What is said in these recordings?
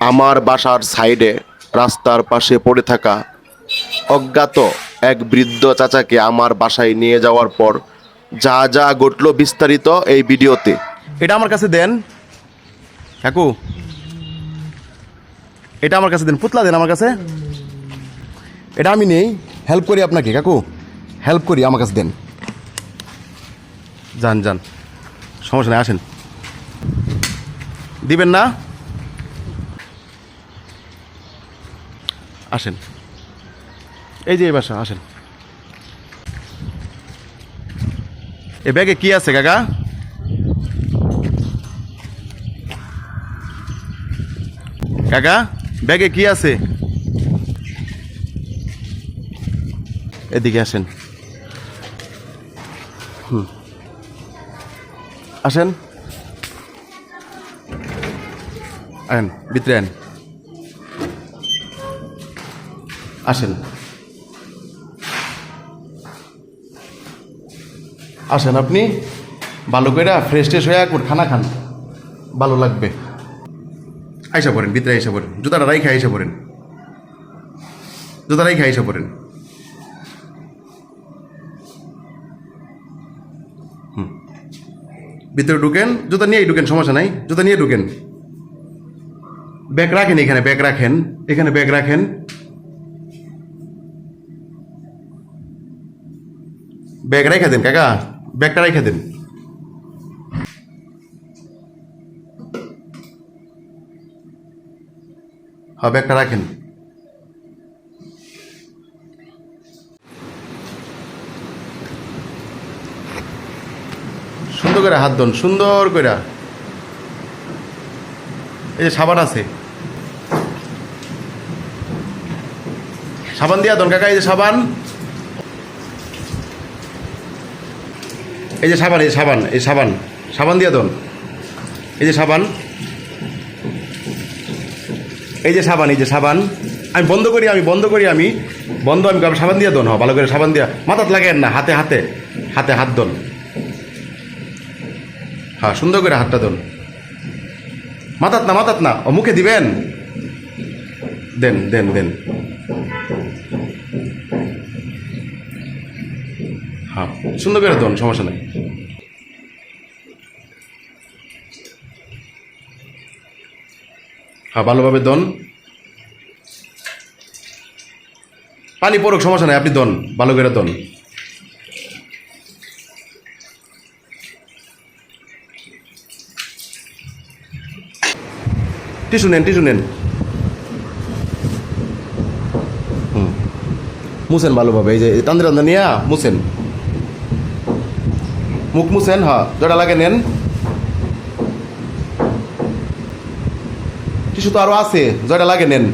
আমার বাসার সাইডে রাস্তার পাশে পড়ে থাকা অজ্ঞাত এক বৃদ্ধ চাচাকে আমার বাসায় নিয়ে যাওয়ার পর যা যা ঘটলো বিস্তারিত এই ভিডিওতে। এটা আমার কাছে দেন। কাকু। এটা আমার কাছে দেন। পুতলা দেন আমার কাছে। এটা আমি নেই। হেল্প করি আপনাকে, কাকু। হেল্প করি, আমার কাছে দেন। যান যান। সমস্যা নেই, আসেন। দিবেন না? আসেন। এই যে এই বাসা, আসেন। এ ব্যাগে কি আছে, কাকা? কাকা, ব্যাগে কি আছে? এদিকে আসেন। হুম। আসেন। আন ভিতরে আন আসেন। আসেন আপনি। ভালো করে ফ্রেশ ট্রেশ হয়ে একবার খানা খান। ভালো লাগবে। আইসা পড়েন, ভিতরে আইসা পড়েন। জুতাটা রাইখে আইসা পড়েন। জুতা রাইখে আইসা পড়েন। হুম। ভিতরে ঢুকেন, জুতা নিয়েই ঢুকেন, সমস্যা নাই। জুতা নিয়ে ঢুকেন। ব্যাগ রাখেন এখানে, ব্যাগ রাখেন। এখানে ব্যাগ রাখেন। ব্যাগ রেখে দেন, কাকা। ব্যাগটা রেখে দেন। হ্যাঁ ব্যাগটা রাখেন। সুন্দর করে হাত ধন, সুন্দর করে এই যে সাবান আছে। সাবান দিয়া দন কাকা, এই যে সাবান। এই যে সাবান, এই সাবান এই সাবান। সাবান দিয়া দন। এই যে সাবান। এই যে সাবান, এই যে সাবান। আমি বন্ধ করি, আমি বন্ধ করি, আমি বন্ধ, আমি সাবান দিয়া দন, হ, ভালো করে সাবান দিয়া। মাথাত লাগেন না, হাতে হাতে হাতে হাত দন। হ্যাঁ সুন্দর করে হাতটা দন। মাথাত না মাথাত না, ও মুখে দিবেন? দেন দেন দেন। হ্যাঁ সুন্দর করে দন সমস্যা নাই। হ্যাঁ ভালোভাবে দন পানি পড়ুক, সমস্যা নাই, আপনি দন ভালো করে দন টিস্যু নেন টিস্যু নেন। হুম। মুছেন ভালোভাবে, এই যে টান্দে টান্দে নিয়ে মুছেন। মুখ মুছেন হ্যাঁ যেটা লাগে নেন। কিছু তো আরও আছে, যেটা লাগে নেন।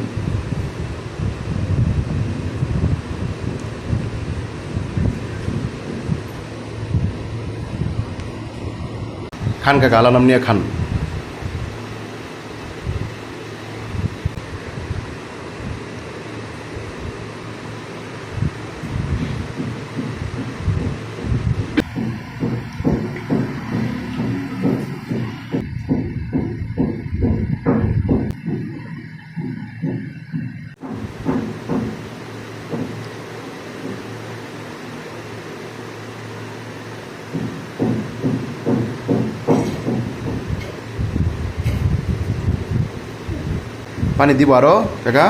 খান কাকা আলা নাম নিয়ে খান। পানি দিব আরও কাকা।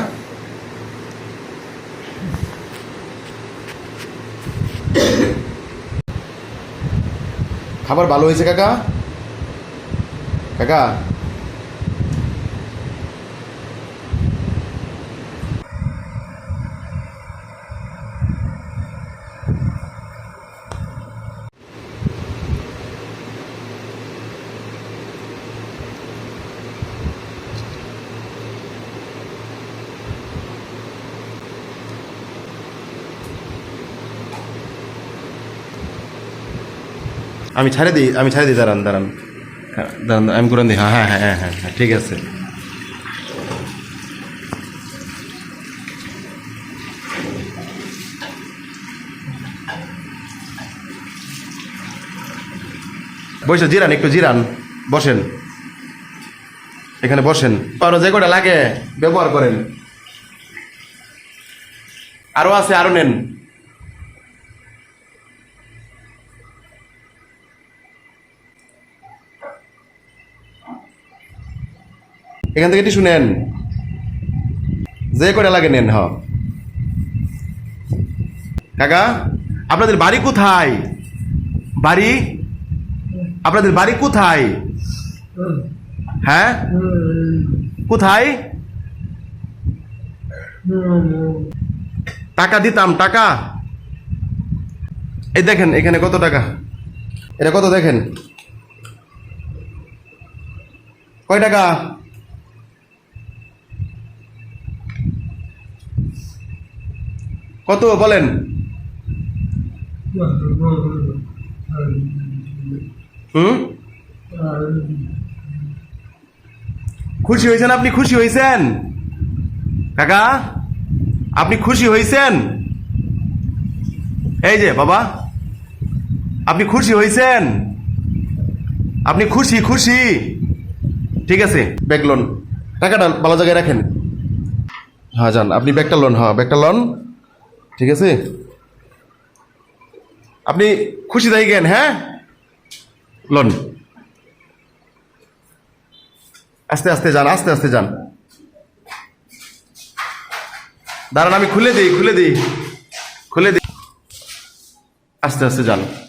খাবার ভালো হয়েছে কাকা? কাকা? আমি ছাড়ে দিই আমি ছাড়ে দিই দাঁড়ান দাঁড়ান। হ্যাঁ, দাঁড়ান আমি করে দিই। হ্যাঁ হ্যাঁ হ্যাঁ হ্যাঁ হ্যাঁ ঠিক আছে। বসে জিরান একটু জিরান। বসেন। এখানে বসেন। আরও যে কটা লাগে ব্যবহার করেন। আরও আছে আরও নেন। এখান থেকে টিস্যু নেন। যে কটা লাগে নেন, হ। কাকা, আপনাদের বাড়ি কোথায়? বাড়ি? আপনাদের বাড়ি কোথায়? হ্যাঁ? কোথায়? টাকা দিতাম, টাকা। এই দেখেন, এখানে কত টাকা? এটা কত দেখেন? কয় টাকা? কত বলেন? হুম? খুশি হয়েছেন আপনি? খুশি হয়েছেন? কাকা, আপনি খুশি হয়েছেন? এই যে, বাবা, আপনি খুশি হয়েছেন? আপনি খুশি খুশি। ঠিক আছে, ব্যাগ লোন টাকাটা ভালো জায়গায় রাখেন। হ্যাঁ যান। আপনি ব্যাগটা লোন হ্যাঁ ব্যাগটা লোন ঠিক আছে? আপনি খুশি থাকেন হ্যাঁ? লন। আস্তে আস্তে যান আস্তে আস্তে যান। দাঁড়ান আমি খুলে দিই খুলে দিই। খুলে দিই। আস্তে আস্তে যান।